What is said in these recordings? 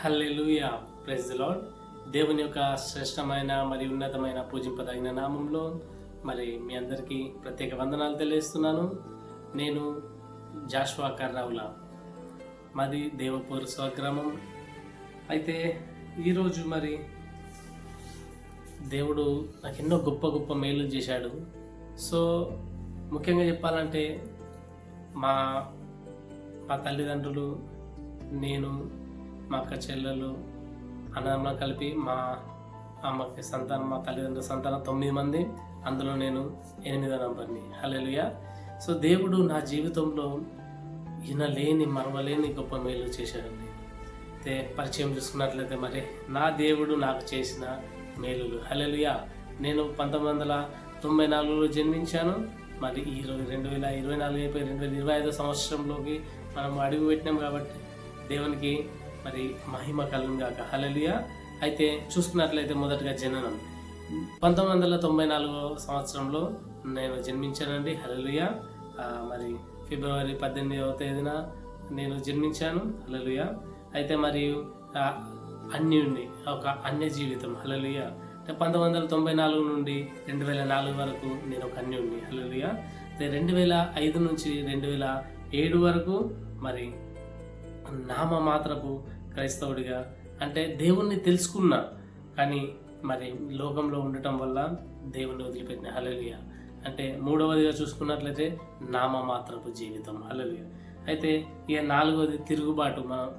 Hallelujah. Praise lord దేవుని యొక్క శ్రేష్టమైన మరి ఉన్నతమైన పూజింపదగిన నామంలో మరి మీ అందరికీ ప్రత్యేక వందనాలు తెలియజేస్తున్నాను. నేను జాష్వా కర్రావుల మాది దేవపూర్ స్వగ్రామం. అయితే ఈరోజు మరి దేవుడు నాకు ఎన్నో గొప్ప గొప్ప మేలు చేశాడు. సో ముఖ్యంగా చెప్పాలంటే మా మా తల్లిదండ్రులు నేను మా అక్క చెల్లెలు అన్నమ్మ కలిపి మా అమ్మకి సంతానం మా తల్లిదండ్రుల సంతానం తొమ్మిది మంది. అందులో నేను ఎనిమిదో నంబర్ని. హలెలుయా సో దేవుడు నా జీవితంలో వినలేని మరవలేని గొప్ప మేలు చేశాడండి. అయితే పరిచయం చూసుకున్నట్లయితే మరి నా దేవుడు నాకు చేసిన మేలులు. హలెలుయా నేను పంతొమ్మిది వందల తొంభై నాలుగులో జన్మించాను. మరి ఈ రోజు రెండు వేల ఇరవై నాలుగు అయిపోయి రెండు వేల ఇరవై ఐదో సంవత్సరంలోకి మనం అడుగు పెట్టినాం కాబట్టి దేవునికి మరి మహిమ కలుగును హలలియ అయితే చూసుకున్నట్లయితే మొదటగా జననం. పంతొమ్మిది వందల తొంభై నాలుగో సంవత్సరంలో నేను జన్మించానండి. హలలియ మరి ఫిబ్రవరి పద్దెనిమిదవ తేదీన నేను జన్మించాను. హలలియ అయితే మరియు ఆ, అన్యుణ్ణి ఒక అన్య జీవితం. హలలియ అంటే పంతొమ్మిది వందల తొంభై నాలుగు నుండి రెండు వేల నాలుగు వరకు నేను ఒక అన్యుణ్ణి. హలలియ అయితే రెండు వేల ఐదు నుంచి రెండు వేల ఏడు వరకు మరి నామ మాత్రపు క్రైస్తవుడిగా. అంటే దేవుణ్ణి తెలుసుకున్నా కానీ మరి లోకంలో ఉండటం వల్ల దేవుణ్ణి వదిలిపెట్టిన. హలలియ అంటే మూడవదిగా చూసుకున్నట్లయితే నామమాత్రపు జీవితం. హలలియ అయితే ఇక నాలుగవది తిరుగుబాటు మనం.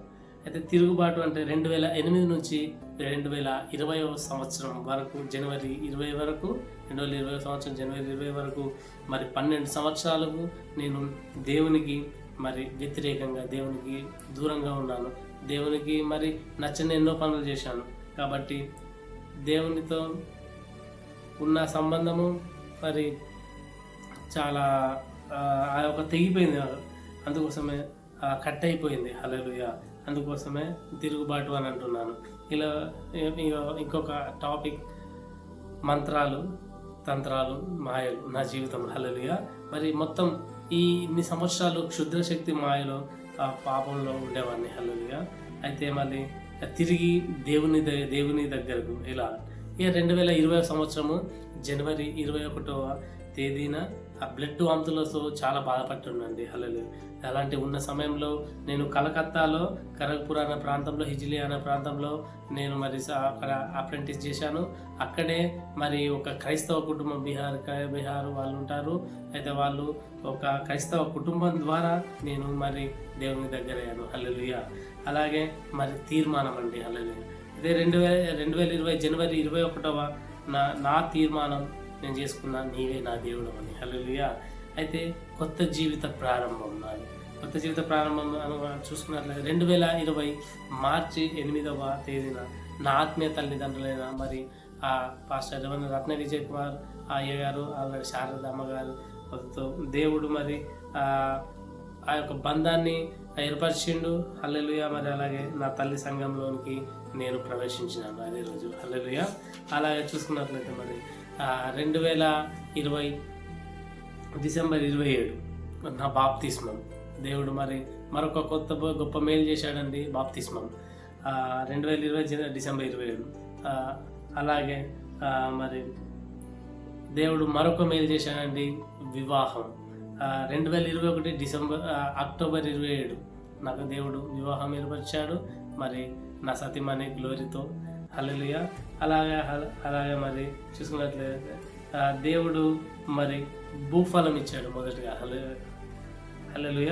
అయితే తిరుగుబాటు అంటే రెండు వేల ఎనిమిది నుంచి రెండు వేల ఇరవై సంవత్సరం వరకు జనవరి ఇరవై వరకు రెండు వేల ఇరవై సంవత్సరం జనవరి ఇరవై వరకు మరి పన్నెండు సంవత్సరాలకు నేను దేవునికి మరి వ్యతిరేకంగా దేవునికి దూరంగా ఉన్నాను. దేవునికి మరి నచ్చని ఎన్నో పనులు చేశాను. కాబట్టి దేవునితో ఉన్న సంబంధము మరి చాలా ఆ, యొక్క తెగిపోయింది. అందుకోసమే కట్ అయిపోయింది. హల్లెలూయ. అందుకోసమే తిరుగుబాటు అని అంటున్నాను. ఇలా ఇంకొక టాపిక్ మంత్రాలు తంత్రాలు మాయలు నా జీవితం. హలలుయ మరి మొత్తం ఈ ఇన్ని సంవత్సరాలు క్షుద్రశక్తి మాయలో ఆ పాపంలో ఉండేవాడిని. హల్లెలూయ. అయితే మళ్ళీ తిరిగి దేవుని దేవుని దగ్గరకు ఇలా ఇక రెండు వేల ఇరవై సంవత్సరము జనవరి ఇరవై ఒకటవ తేదీన ఆ బ్లడ్ వాంతులతో చాలా బాధపడుతుండండి. అలలు అలాంటి ఉన్న సమయంలో నేను కలకత్తాలో ఖరగ్పూర్ అనే ప్రాంతంలో హిజిలీ అనే ప్రాంతంలో నేను మరి స- అక్కడ అప్రెంటిస్ చేశాను. అక్కడే మరి ఒక క్రైస్తవ కుటుంబం బీహార్ బీహార్ వాళ్ళు ఉంటారు. అయితే వాళ్ళు ఒక క్రైస్తవ కుటుంబం ద్వారా నేను మరి దేవుని దగ్గర అయ్యాను అలాగే మరి తీర్మానం అండి అలాగే. ఇదే రెండు వేల రెండు వేల ఇరవై జనవరి ఇరవై ఒకటవ నా నా తీర్మానం నేను చేసుకున్నా నీవే నా దేవుడు అని. హల్లెలూయా. అయితే కొత్త జీవిత ప్రారంభం నాది. కొత్త జీవిత ప్రారంభం చూసుకున్నట్లయితే రెండు వేల ఇరవై మార్చి ఎనిమిదవ తేదీన నా ఆత్మీయ తల్లిదండ్రులైన మరి ఆ పాస్టర్ రవణ రత్న విజయ్ కుమార్ అయ్య గారు అలాగే శారదమ్మ గారు దేవుడు మరి ఆ యొక్క బంధాన్ని ఏర్పరిచిండు. హల్లెలుయ మరి అలాగే నా తల్లి సంఘంలోనికి నేను ప్రవేశించినాను అదే రోజు. హల్లెలుయ. అలాగే చూసుకున్నట్లయితే మరి రెండు వేల ఇరవై డిసెంబర్ ఇరవై ఏడు నా బాప్తిస్మం. దేవుడు మరి మరొక కొత్త గొప్ప మేలు చేశాడండి బాప్తిస్మం. రెండు వేల ఇరవై జన- డిసెంబర్ ఇరవై ఏడు. అలాగే మరి దేవుడు మరొక మేలు చేశాడండి వివాహం. రెండు వేల ఇరవై ఒకటి డిసెంబర్ అక్టోబర్ ఇరవై ఏడు. నాకు దేవుడు వివాహం ఏర్పరిచాడు. మరి నా సతీమణి గ్లోరీతో అలలియ అలాగే అలాగే మరి చూసుకున్నట్లయితే దేవుడు మరి భూఫలం ఇచ్చాడు మొదటిగా. హల్లె హల్లెలూయ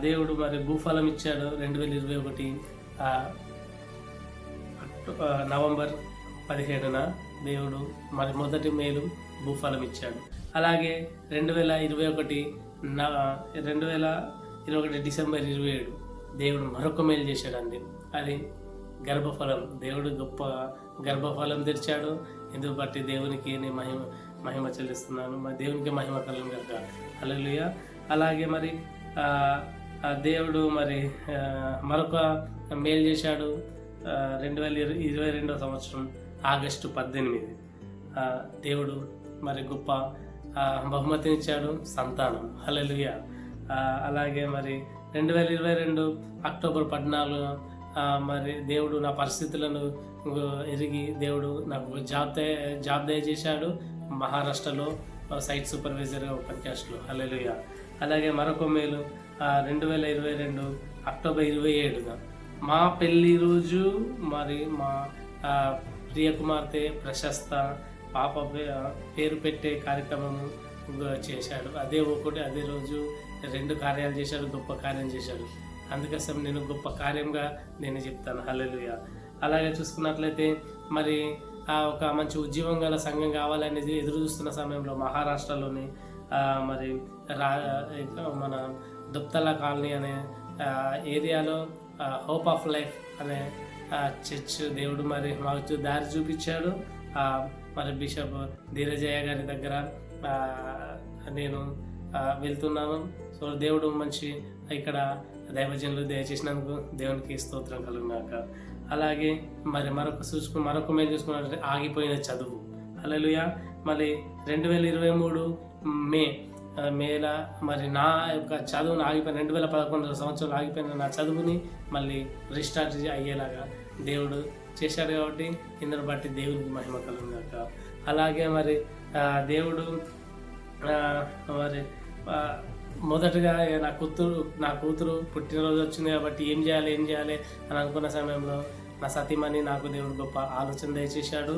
దేవుడు మరి భూఫలం ఇచ్చాడు రెండు వేల ఇరవై ఒకటి నవంబర్ పదిహేడున దేవుడు మరి మొదటి మేలు భూఫలం ఇచ్చాడు. అలాగే రెండు వేల ఇరవై ఒకటి నా రెండు వేల ఇరవై ఒకటి డిసెంబర్ ఇరవై ఏడు దేవుడు మరొక మేలు చేశాడండి. అది గర్భఫలం. దేవుడు గొప్ప గర్భఫలం తెరిచాడు. ఎందుకు బట్టి? దేవునికి నేను మహిమ మహిమ చెల్లిస్తున్నాను. మరి దేవునికి మహిమ కలం కనుక హల్లెలూయ. అలాగే మరి దేవుడు మరి మరొక మేలు చేశాడు. రెండు వేల ఇరవై ఇరవై రెండవ సంవత్సరం ఆగస్టు పద్దెనిమిది. దేవుడు మరి గొప్ప బహుమతినిచ్చాడు సంతానం. హలలుయ అలాగే మరి రెండు వేల ఇరవై రెండు అక్టోబర్ పద్నాలుగు మరి దేవుడు నా పరిస్థితులను ఎరిగి దేవుడు నాకు జాబ్ జాబ్ దయచేశాడు మహారాష్ట్రలో సైట్ సూపర్వైజర్గా పనిచేస్తూ హలలుయ అలాగే మరొక మేలు రెండు వేల ఇరవై రెండు అక్టోబర్ ఇరవై ఏడున. మా పెళ్ళి రోజు మరి మా ప్రియకుమార్తె ప్రియ కుమార్తె ప్రశస్త పాప పే- పేరు పెట్టే కార్యక్రమము చేశాడు. అదే ఒకటి అదే రోజు రెండు కార్యాలు చేశాడు గొప్ప కార్యం చేశాడు. అందుకోసం నేను గొప్ప కార్యంగా నేను చెప్తాను. హల్లెలూయ. అలాగే చూసుకున్నట్లయితే మరి ఆ ఒక మంచి ఉద్యమం గల సంఘం కావాలనేది ఎదురు చూస్తున్న సమయంలో మహారాష్ట్రలోని మరి రా మన దుప్తల కాలనీ అనే ఏరియాలో హోప్ ఆఫ్ లైఫ్ అనే చర్చ్ దేవుడు మరి మాకు దారి చూపించాడు. మరి బిషప్ ధీరజయ్య గారి దగ్గర నేను వెళ్తున్నాను. సో దేవుడు మంచి ఇక్కడ దైవజనులు దయచేసినందుకు దేవునికి స్తోత్రం కలుగునాక అలాగే మరి మరొక చూసుకు మరొక మేము చూసుకున్నట్టు ఆగిపోయిన చదువు. అలలుయ మళ్ళీ రెండు వేల ఇరవై మూడు మే మేల మరి నా యొక్క చదువును ఆగిపోయిన రెండు వేల పదకొండు సంవత్సరాలు ఆగిపోయిన నా చదువుని మళ్ళీ రీస్టార్ట్ అయ్యేలాగా దేవుడు చేశాడు కాబట్టి ఇందరు బట్టి దేవునికి మహిమ కలుగునాక అలాగే మరి దేవుడు మరి మొదటగా నా కూతురు నా కూతురు పుట్టినరోజు వచ్చింది కాబట్టి ఏం చేయాలి ఏం చేయాలి అని అనుకున్న సమయంలో నా సతీమణి నాకు దేవుడు గొప్ప ఆలోచన దయచేశాడు.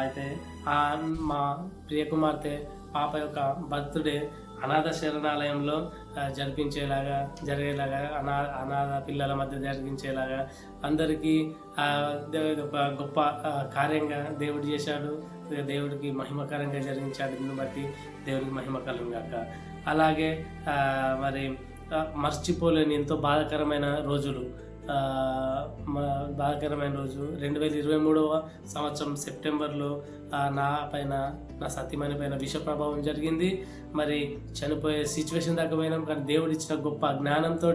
అయితే ఆ మా ప్రియ కుమార్తె పాప యొక్క బర్త్డే అనాథ శరణాలయంలో జరిపించేలాగా జరిగేలాగా అనా అనాథ పిల్లల మధ్య జరిగించేలాగా అందరికీ ఒక గొప్ప కార్యంగా దేవుడు చేశాడు. దేవుడికి మహిమకరంగా జరిగించాడు. దీన్ని బట్టి దేవుడికి మహిమ కలుగాక అలాగే మరి మర్చిపోలేని ఎంతో బాధాకరమైన రోజులు. బాధాకరమైన రోజు. రెండు వేల ఇరవై మూడవ సంవత్సరం సెప్టెంబర్లో నా పైన నా సత్యమైన పైన విష ప్రభావం జరిగింది. మరి చనిపోయే సిచ్యువేషన్ దాకా పోయినాం కానీ దేవుడు ఇచ్చిన గొప్ప జ్ఞానంతో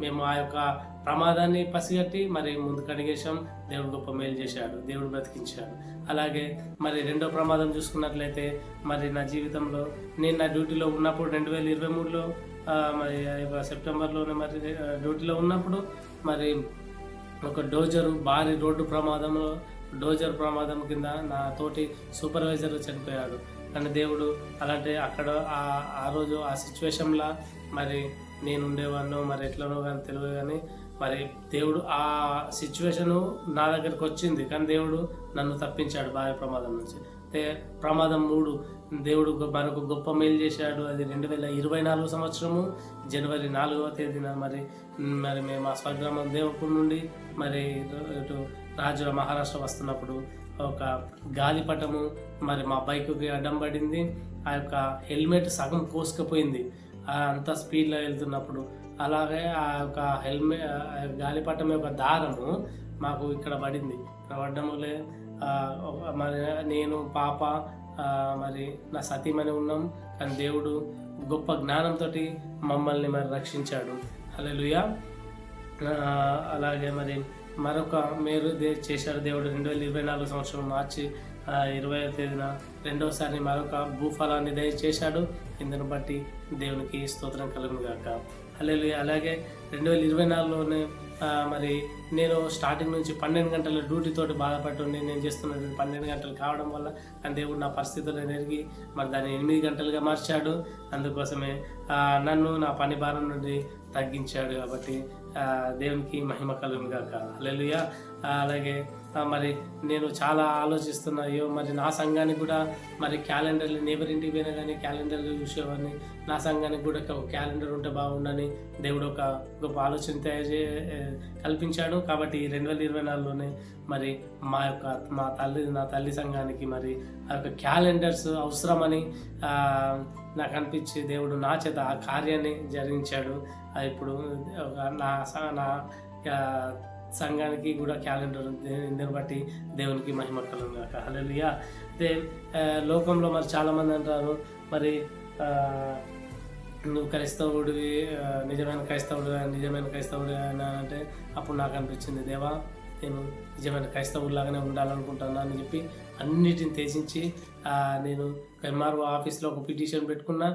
మేము ఆ యొక్క ప్రమాదాన్ని పసిగట్టి మరి ముందుకు అడిగేశాం. దేవుడు గొప్ప మేలు చేశాడు దేవుడు బ్రతికించాడు. అలాగే మరి రెండో ప్రమాదం చూసుకున్నట్లయితే మరి నా జీవితంలో నేను నా డ్యూటీలో ఉన్నప్పుడు రెండు వేల ఇరవై మూడులో మరి సెప్టెంబర్లోనే మరి డ్యూటీలో ఉన్నప్పుడు మరి ఒక డోజరు భారీ రోడ్డు ప్రమాదంలో డోజర్ ప్రమాదం కింద నా తోటి సూపర్వైజర్ చనిపోయాడు. కానీ దేవుడు అలాంటి అక్కడ ఆ రోజు ఆ సిచ్యువేషన్లో మరి నేను ఉండేవాడినో మరి ఎట్లనో కానీ తెలియదు కానీ మరి దేవుడు ఆ సిచ్యువేషను నా దగ్గరకు వచ్చింది కానీ దేవుడు నన్ను తప్పించాడు భారీ ప్రమాదం నుంచి. ప్రమాదం మూడు. దేవుడు గొ- గొప్ప మేలు చేశాడు. అది రెండు వేల ఇరవై నాలుగు సంవత్సరము. జనవరి నాలుగవ తేదీన మరి మరి మేము ఆ స్వగ్రామం దేవపూర్ నుండి మరి ఇటు రాజు మహారాష్ట్ర వస్తున్నప్పుడు ఒక గాలిపటము మరి మా బైక్కి అడ్డం పడింది. ఆ యొక్క హెల్మెట్ సగం కోసుకుపోయింది. అంత స్పీడ్లో వెళ్తున్నప్పుడు అలాగే ఆ యొక్క హెల్మెట్ గాలిపటం యొక్క దారము మాకు ఇక్కడ పడింది. ఇక్కడ పడ్డములే మరి నేను పాప మరి నా సతీమణి ఉన్నాం. కానీ దేవుడు గొప్ప జ్ఞానంతో మమ్మల్ని మరి రక్షించాడు. హల్లెలూయా. ఆ, అలాగే మరి మరొక మేలు చేశారు దేవుడు. రెండు వేల ఇరవై నాలుగు సంవత్సరం మార్చి ఇరవై తేదీన రెండవసారి మరొక భూఫలాన్ని దయచేశాడు ఇందును బట్టి దేవునికి స్తోత్రం కలుగుగాక గాక అలాగే రెండు వేల ఇరవై నాలుగులోనే మరి నేను స్టార్టింగ్ నుంచి పన్నెండు గంటల డ్యూటీతోటి బాధపడుతుండే నేను చేస్తున్నటువంటి పన్నెండు గంటలు కావడం వల్ల కానీ దేవుడు నా పరిస్థితులు ఎరిగి మరి దాన్ని ఎనిమిది గంటలుగా మార్చాడు. అందుకోసమే నన్ను నా పని భారం నుండి తగ్గించాడు కాబట్టి దేవునికి మహిమ కలుగును గాక. హల్లెలూయా అలాగే మరి నేను చాలా ఆలోచిస్తున్నా. అయ్యో మరి నా సంఘానికి కూడా మరి క్యాలెండర్లు నేబర్ ఇంటికి పోయినా కానీ క్యాలెండర్లు చూసేవాడిని. నా సంఘానికి కూడా ఒక క్యాలెండర్ ఉంటే బాగుండని దేవుడు ఒక గొప్ప ఆలోచన తయారు కల్పించాడు. కాబట్టి రెండు వేల ఇరవై నాలుగులోనే మరి మా యొక్క మా తల్లి నా తల్లి సంఘానికి మరి ఆ యొక్క క్యాలెండర్స్ అవసరమని నాకు అనిపించి దేవుడు నా చేత ఆ కార్యాన్ని జరిగించాడు. ఇప్పుడు ఒక నా నా సంఘానికి కూడా క్యాలెండర్ ఉంది దీన్ని బట్టి దేవునికి మహిమ కలుగుగాక దే అయితే లోకంలో మరి చాలామంది అంటారు మరి నువ్వు క్రైస్తవుడివి నిజమైన క్రైస్తవుడు నిజమైన క్రైస్తవుడు అని అంటే అప్పుడు నాకు అనిపించింది దేవా నేను నిజమైన క్రైస్తవులాగానే ఉండాలనుకుంటున్నాను అని చెప్పి అన్నిటిని త్యజించి నేను ఎంఆర్ఓ ఆఫీస్లో ఒక పిటిషన్ పెట్టుకున్నా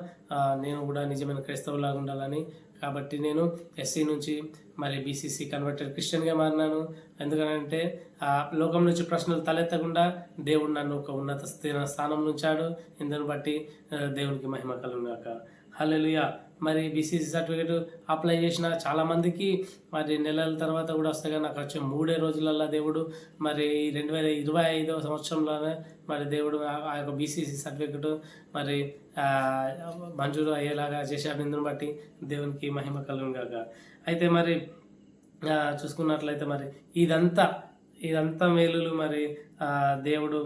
నేను కూడా నిజమైన క్రైస్తవులాగా ఉండాలని కాబట్టి నేను ఎస్సీ నుంచి మరి బీసీసీ కన్వర్టెడ్ క్రిస్టియన్గా మారినాను. ఎందుకంటే ఆ లోకం నుంచి ప్రశ్నలు తలెత్తకుండా దేవుడు నన్ను ఒక ఉన్నత స్థిర స్థానం ఉంచాడు ఇందుని బట్టి దేవునికి మహిమ కలుగాక హల్లెలూయా మరి బీసీసీ సర్టిఫికేట్ అప్లై చేసిన చాలామందికి మరి నెలల తర్వాత కూడా వస్తాయి కానీ నాకు వచ్చే మూడే రోజులల్లో దేవుడు మరి రెండు వేల ఇరవై ఐదవ సంవత్సరంలోనే మరి దేవుడు ఆ- యొక్క బీసీసీ సర్టిఫికేట్ మరి మంజూరు అయ్యేలాగా చేసే ఇందుని బట్టి దేవునికి మహిమ కలుగుగాక అయితే మరి చూసుకున్నట్లయితే మరి ఇదంతా ఇదంతా మేలులు మరి దేవుడు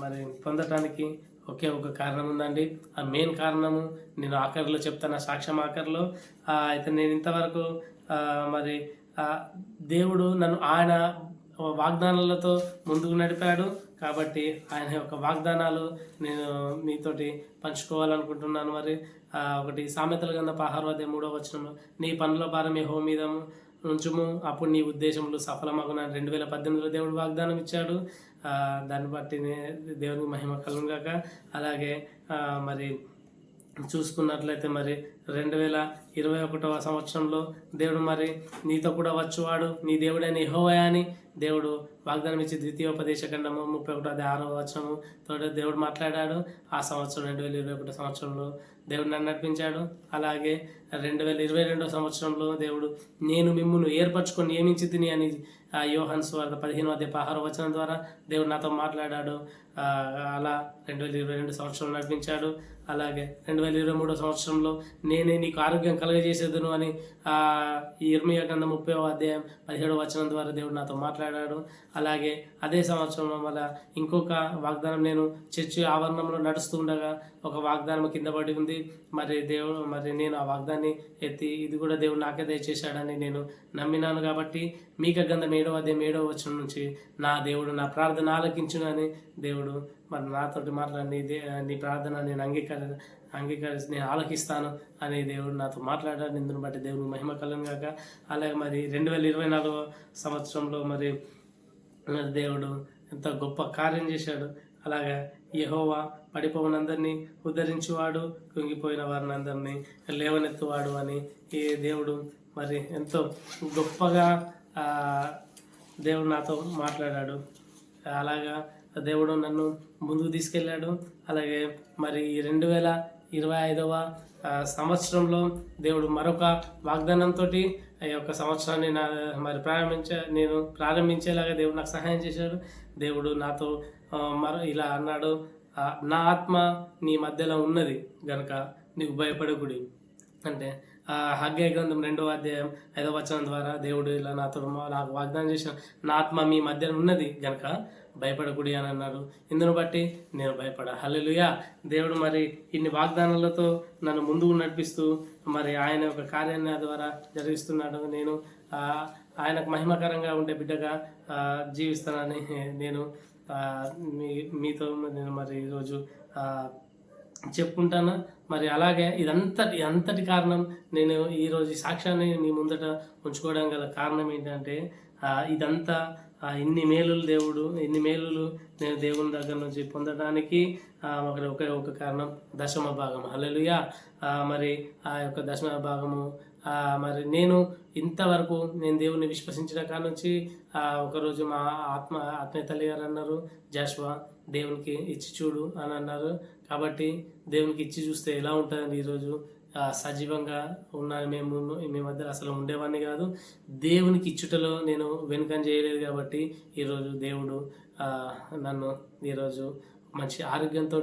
మరి పొందటానికి ఒకే ఒక కారణం ఉందండి ఆ మెయిన్ కారణము నేను ఆఖరిలో చెప్తాను సాక్ష్యం ఆఖరిలో. అయితే నేను ఇంతవరకు మరి దేవుడు నన్ను ఆయన వాగ్దానాలతో ముందుకు నడిపాడు. కాబట్టి ఆయన యొక్క వాగ్దానాలు నేను మీతోటి పంచుకోవాలనుకుంటున్నాను మరి. ఒకటి సామెతల కింద పహార్వదే మూడో వచనంలో నీ పనుల భారం హో మీద ఉంచుము అప్పుడు నీ ఉద్దేశములు సఫలమగునని రెండు వేల పద్దెనిమిదిలో దేవుడు వాగ్దానం ఇచ్చాడు దాన్ని బట్టి దేవునికి మహిమ కలుగాక అలాగే మరి చూసుకున్నట్లయితే మరి రెండు వేల ఇరవై ఒకటవ సంవత్సరంలో దేవుడు మరి నీతో కూడా వచ్చువాడు. నీ దేవుడైన హోవయా అని దేవుడు వాగ్దానం ఇచ్చి ద్వితీయోపదేశ ఖండము ముప్పై ఒకటో అది ఆరవ వచనము తోడు దేవుడు మాట్లాడాడు. ఆ సంవత్సరం రెండు వేల ఇరవై ఒకటో సంవత్సరంలో దేవుడు నన్ను నడిపించాడు. అలాగే రెండు వేల ఇరవై రెండో సంవత్సరంలో దేవుడు నేను మిమ్మును ఏర్పరచుకొని నియమించి తిని అని ఆ యోహన్ స్వార్థ పదిహేను అధ్యాయ పహార వచనం ద్వారా దేవుడు నాతో మాట్లాడాడు. అలా రెండు వేల ఇరవై రెండు సంవత్సరం నడిపించాడు. అలాగే రెండు వేల ఇరవై మూడో సంవత్సరంలో నేనే నీకు ఆరోగ్యం కలగజేసేదను అని ఆ, ఇర్మియా గ్రంథం ముప్పై అధ్యాయం పదిహేడు వచనం ద్వారా దేవుడు నాతో మాట్లాడాడు. అలాగే అదే సంవత్సరంలో వల్ల ఇంకొక వాగ్దానం నేను చర్చి ఆవరణంలో నడుస్తూ ఉండగా ఒక వాగ్దానం కింద పడి ఉంది. మరి దేవుడు మరి నేను ఆ వాగ్దాన్ని ఎత్తి ఇది కూడా దేవుడు నాకే దయచేశాడని నేను నమ్మినాను కాబట్టి మీక గంధం ఏడవ అధ్యాయం ఏడవ వచనం నుంచి నా దేవుడు నా ప్రార్థన ఆలకించునని దేవుడు మరి నాతోటి మాట్లాడి నీ దే నీ ప్రార్థన నేను అంగీకరి అంగీకరిసి నేను ఆలకిస్తాను అని దేవుడు నాతో మాట్లాడాడు. నిందును బట్టి దేవుడు మహిమ కలను కాక అలాగే మరి రెండు వేల ఇరవై నాలుగో సంవత్సరంలో మరి దేవుడు ఎంత గొప్ప కార్యం చేశాడు. అలాగే యహోవా పడిపోవనందరినీ ఉద్ధరించేవాడు కుంగిపోయిన వారిని అందరినీ లేవనెత్తువాడు అని ఈ దేవుడు మరి ఎంతో గొప్పగా దేవుడు నాతో మాట్లాడాడు. అలాగా దేవుడు నన్ను ముందుకు తీసుకెళ్ళాడు. అలాగే మరి ఈ రెండు వేల ఇరవై ఐదవ సంవత్సరంలో దేవుడు మరొక వాగ్దానంతో ఈ యొక్క సంవత్సరాన్ని నా మరి ప్రారంభించ నేను ప్రారంభించేలాగా దేవుడు నాకు సహాయం చేశాడు. దేవుడు నాతో మరో ఇలా అన్నాడు నా ఆత్మ నీ మధ్యలో ఉన్నది గనక నీకు భయపడకుడి. అంటే ఆ హగ్గయ గ్రంథం రెండవ అధ్యాయం ఐదవ వచనం ద్వారా దేవుడు ఇలా నాతో నాకు వాగ్దానం చేసిన నా ఆత్మ మీ మధ్య ఉన్నది గనక భయపడకుడి అని అన్నారు. ఇందును బట్టి నేను భయపడ. హల్లెలూయా. దేవుడు మరి ఇన్ని వాగ్దానాలతో నన్ను ముందుకు నడిపిస్తూ మరి ఆయన యొక్క కార్యాన్ని ద్వారా జరిగిస్తున్నాడు. నేను ఆయనకు మహిమకరంగా ఉండే బిడ్డగా జీవిస్తానని నేను మీ మీతో నేను మరి ఈరోజు చెప్పుకుంటాను. మరి అలాగే ఇదంతటి అంతటి కారణం నేను ఈరోజు ఈ సాక్ష్యాన్ని మీ ముందట ఉంచుకోవడం గల కారణం ఏంటంటే ఇదంతా ఆ, ఇన్ని మేలులు దేవుడు ఇన్ని మేలులు నేను దేవుని దగ్గర నుంచి పొందడానికి ఒక ఒక ఒక కారణం దశమ భాగం హల్లెలూయా. మరి ఆ యొక్క దశమ భాగము మరి నేను ఇంతవరకు నేను దేవుని విశ్వసించిన కాడ నుంచి ఒకరోజు మా ఆత్మ ఆత్మీయ తల్లి గారు అన్నారు జాష్వా దేవునికి ఇచ్చి చూడు అని అన్నారు. కాబట్టి దేవునికి ఇచ్చి చూస్తే ఎలా ఉంటుందండి ఈరోజు? సజీవంగా ఉన్న మేము మీ మధ్య అసలు ఉండేవాడిని కాదు. దేవునికి ఇచ్చుటలో నేను వెనుకం చేయలేదు కాబట్టి ఈరోజు దేవుడు నన్ను ఈరోజు మంచి ఆరోగ్యంతో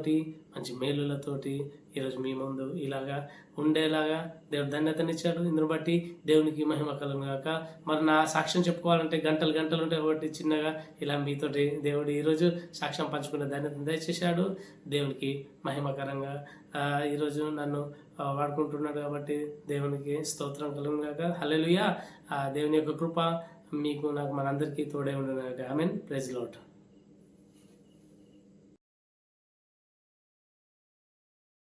మంచి మేలులతోటి ఈరోజు మీ ముందు ఇలాగా ఉండేలాగా దేవుడు ధన్యతనిచ్చాడు. ఇందుని బట్టి దేవునికి మహిమ కలం కాక మరి నా సాక్ష్యం చెప్పుకోవాలంటే గంటలు గంటలు ఉంటాయి కాబట్టి చిన్నగా ఇలా మీతోటి దేవుడు ఈరోజు సాక్ష్యం పంచుకునే ధన్యత దయచేశాడు. దేవునికి మహిమకరంగా ఈరోజు నన్ను వాడుకుంటున్నాడు కాబట్టి దేవునికి స్తోత్రం కలుగు గాక. ఆ దేవుని యొక్క కృప మీకు నాకు మనందరికీ తోడే ఉండను ఐ మీన్ ప్రెజ్ లోట్